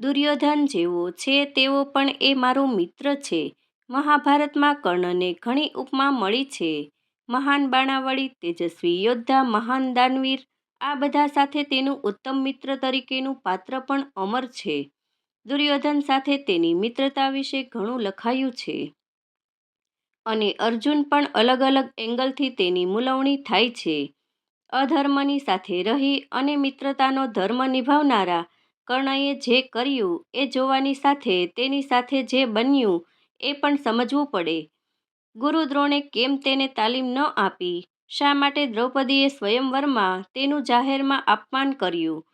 દુર્યોધન જેવો છે તેવો પણ એ મારો મિત્ર છે. મહાભારતમાં કર્ણને ઘણી ઉપમા મળી છે. મહાન બાણાવળી તેજસ્વી યોદ્ધા, મહાન દાનવીર આ બધા સાથે તેનું ઉત્તમ મિત્ર તરીકેનું પાત્ર પણ અમર છે. દુર્યોધન સાથે તેની મિત્રતા વિશે ઘણું લખાયું છે. અને અર્જુન પણ અલગ અલગ એંગલથી તેની મૂલવણી થાય છે. અધર્મની સાથે રહી અને મિત્રતાનો ધર્મ નિભાવનારા કર્ણએ જે કર્યું એ જોવાની સાથે તેની સાથે જે બન્યું એ પણ સમજવું પડે. ગુરુ દ્રોણે કેમ તેને તાલીમ ન આપી? શા માટે દ્રૌપદીએ સ્વયંવરમાં તેનું જાહેરમાં અપમાન કર્યું?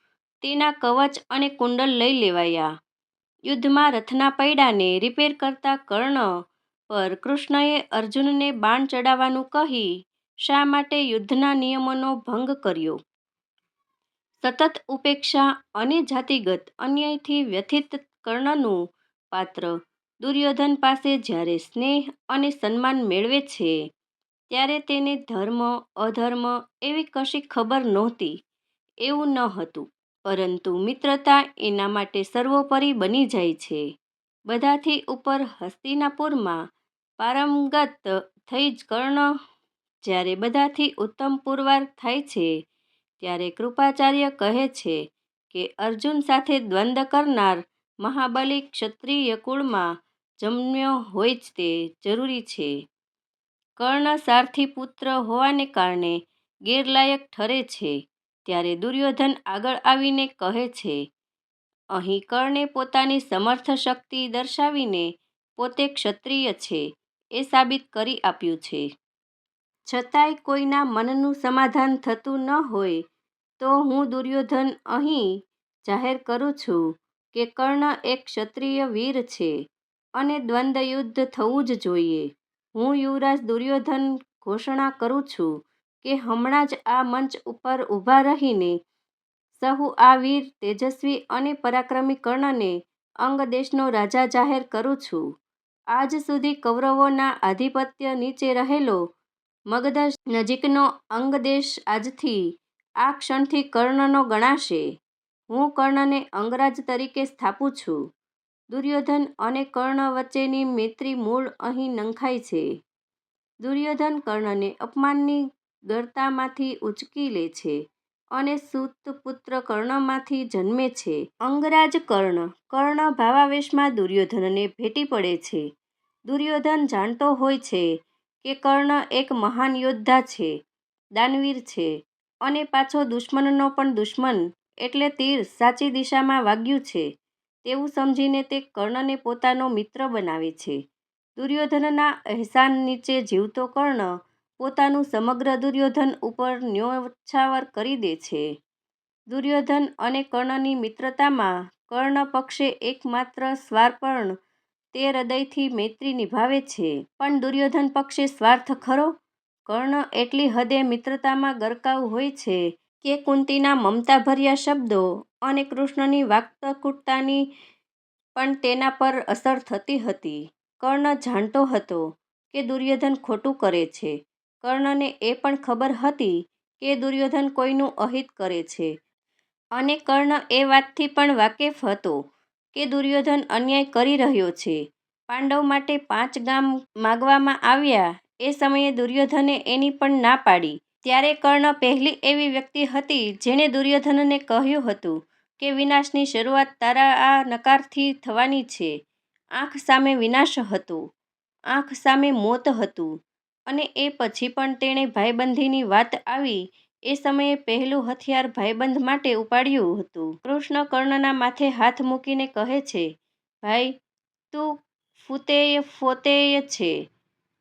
તેના કવચ અને કુંડલ લઈ લેવાયા. યુદ્ધમાં રથના પૈડાને રિપેર કરતા કર્ણ પર કૃષ્ણએ અર્જુનને બાણ ચડાવવાનું કહી શા માટે યુદ્ધના નિયમોનો ભંગ કર્યો? સતત ઉપેક્ષા અને જાતિગત અન્યાયથી વ્યથિત કર્ણનું પાત્ર દુર્યોધન પાસે જ્યારે સ્નેહ અને સન્માન મેળવે છે ત્યારે તેને ધર્મ, અધર્મ એવી કશી ખબર નહોતી. એવું ન હતું. પરંતુ મિત્રતા એના માટે સર્વોપરી બની જાય છે. બધાથી ઉપર હસ્તિનાપુરમાં પારંગત થઈ જ કર્ણ જ્યારે બધાથી ઉત્તમ પુરવાર થાય છે ત્યારે કૃપાચાર્ય કહે છે કે અર્જુન સાથે દ્વંદ્વ કરનાર મહાબલી ક્ષત્રિય કુળમાં જન્મ્યો હોય જ તે જરૂરી છે. કર્ણ સારથી પુત્ર હોવાને કારણે ગેરલાયક ઠરે છે ત્યારે દુર્યોધન આગળ આવીને કહે છે, અહીં કર્ણે પોતાની સમર્થ શક્તિ દર્શાવીને પોતે ક્ષત્રિય છે, એ સાબિત કરી આપ્યું છે. છતાંય કોઈના મનનું સમાધાન થતું ન હોય તો હું દુર્યોધન અહીં જાહેર કરું છું કે કર્ણ એક ક્ષત્રિય વીર છે અને દ્વંદ્વ યુદ્ધ થવું જ જોઈએ. હું યુવરાજ દુર્યોધન ઘોષણા કરું છું કે હમણાં જ આ મંચ ઉપર ઊભા રહીને સહુ આ વીર, તેજસ્વી અને પરાક્રમી કર્ણને અંગ દેશનો રાજા જાહેર કરું છું. આજ સુધી કૌરવોના આધિપત્ય નીચે રહેલો મગધ નજીકનો અંગ દેશ આજથી, આ ક્ષણથી કર્ણનો ગણાશે. હું કર્ણને અંગરાજ તરીકે સ્થાપું છું. દુર્યોધન અને કર્ણ વચ્ચેની મૈત્રી મૂળ અહીં નંખાય છે. દુર્યોધન કર્ણને અપમાનની ગર્તામાંથી ઉચકી લે છે અને સૂતપુત્ર કર્ણમાંથી જન્મે છે અંગરાજ કર્ણ. કર્ણ ભાવાવેશમાં દુર્યોધનને ભેટી પડે છે. દુર્યોધન જાણતો હોય છે કે કર્ણ એક મહાન યોદ્ધા છે, દાનવીર છે અને પાછો દુશ્મનનો પણ દુશ્મન એટલે તીર સાચી દિશામાં વાગ્યું છે તેવું સમજીને તે કર્ણને પોતાનો મિત્ર બનાવે છે. દુર્યોધનના અહેસાન નીચે જીવતો કર્ણ પોતાનું સમગ્ર દુર્યોધન ઉપર ન્યોછાવર કરી દે છે. દુર્યોધન અને કર્ણની મિત્રતામાં કર્ણ પક્ષે એકમાત્ર સ્વાર્પણ તે હૃદયથી મૈત્રી નિભાવે છે. પણ દુર્યોધન પક્ષે સ્વાર્થ ખરો? કર્ણ એટલી હદે મિત્રતામાં ગરકાવ હોય છે કે કુંતીના મમતાભર્યા શબ્દો અને કૃષ્ણની વાક્તકૂટતાની પણ તેના પર અસર થતી હતી. કર્ણ જાણતો હતો કે દુર્યોધન ખોટું કરે છે. કર્ણને એ પણ ખબર હતી કે દુર્યોધન કોઈનું અહિત કરે છે અને કર્ણ એ વાતથી પણ વાકેફ હતો કે દુર્યોધન અન્યાય કરી રહ્યો છે. પાંડવ માટે પાંચ ગામ માગવામાં આવ્યા એ સમયે દુર્યોધને એની પણ ના પાડી. ત્યારે કર્ણ પહેલી એવી વ્યક્તિ હતી જેણે દુર્યોધનને કહ્યું હતું કે વિનાશની શરૂઆત તારા આ નકારથી થવાની છે. આંખ સામે વિનાશ હતો, આંખ સામે મોત હતું અને એ પછી પણ તેણે ભાઈબંધીની વાત આવી એ સમયે પહેલું હથિયાર ભાઈબંધ માટે ઉપાડ્યું હતું. કૃષ્ણ કર્ણના માથે હાથ મૂકીને કહે છે ભાઈ તું ફૂતેય ફોતેય છે,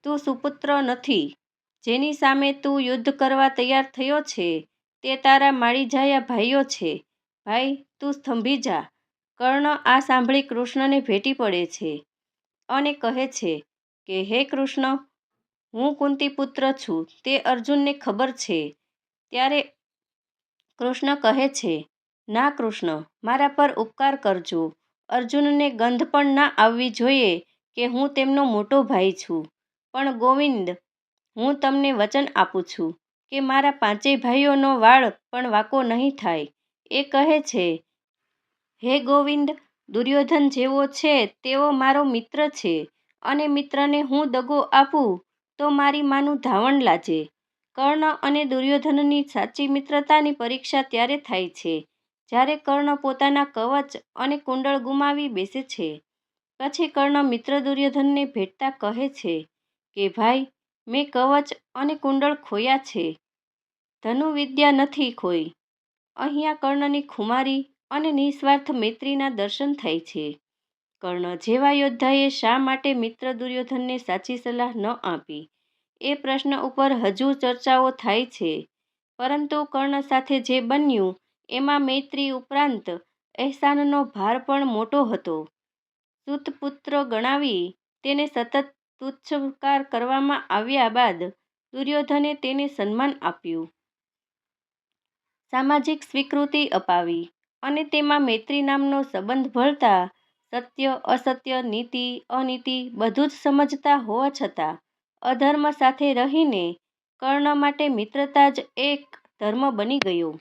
તું સુપુત્ર નથી. જેની સામે તું યુદ્ધ કરવા તૈયાર થયો છે તે તારા માળીજાયા ભાઈઓ છે. ભાઈ તું સ્તંભી જા. કર્ણ આ સાંભળી કૃષ્ણને ભેટી પડે છે અને કહે છે કે હે કૃષ્ણ હું કુંતી પુત્ર છું તે અર્જુનને ખબર છે. ત્યારે કૃષ્ણ કહે છે, ના કૃષ્ણ, મારા પર ઉપકાર કરજો. અર્જુનને ગંધ પણ ના આવવી જોઈએ કે હું તેમનો મોટો ભાઈ છું. પણ ગોવિંદ, હું તમને વચન આપું છું કે મારા પાંચેય ભાઈઓનો વાળ પણ વાંકો નહીં થાય. એ કહે છે, હે ગોવિંદ, દુર્યોધન જેવો છે તેવો મારો મિત્ર છે અને મિત્રને હું દગો આપું તો મારી માનું ધાવણ લાજે. કર્ણ અને દુર્યોધનની સાચી મિત્રતાની પરીક્ષા ત્યારે થાય છે જ્યારે કર્ણ પોતાના કવચ અને કુંડળ ગુમાવી બેસે છે. પછી કર્ણ મિત્ર દુર્યોધનને ભેટતા કહે છે કે ભાઈ મેં કવચ અને કુંડળ ખોયા છે, ધનુવિદ્યા નથી ખોઈ. અહીંયા કર્ણની ખુમારી અને નિસ્વાર્થ મૈત્રીના દર્શન થાય છે. કર્ણ જેવા યોદ્ધાએ શા માટે મિત્ર દુર્યોધનને સાચી સલાહ ન આપી એ પ્રશ્ન ઉપર હજુ ચર્ચાઓ થાય છે. પરંતુ કર્ણ સાથે જે બન્યું, એમાં મૈત્રી ઉપરાંત અહેસાનનો ભાર પણ મોટો હતો. સુતપુત્ર ગણાવી તેને સતત તુચ્છકાર કરવામાં આવ્યા બાદ દુર્યોધને તેને સન્માન આપ્યું. સામાજિક સ્વીકૃતિ અપાવી અને તેમાં મૈત્રી નામનો સંબંધ ભળતા સત્ય, અસત્ય, નીતિ, અનીતિ બધું જ સમજતા હોવા છતાં અધર્મ સાથે રહીને કર્ણ માટે મિત્રતા જ એક ધર્મ બની ગયો.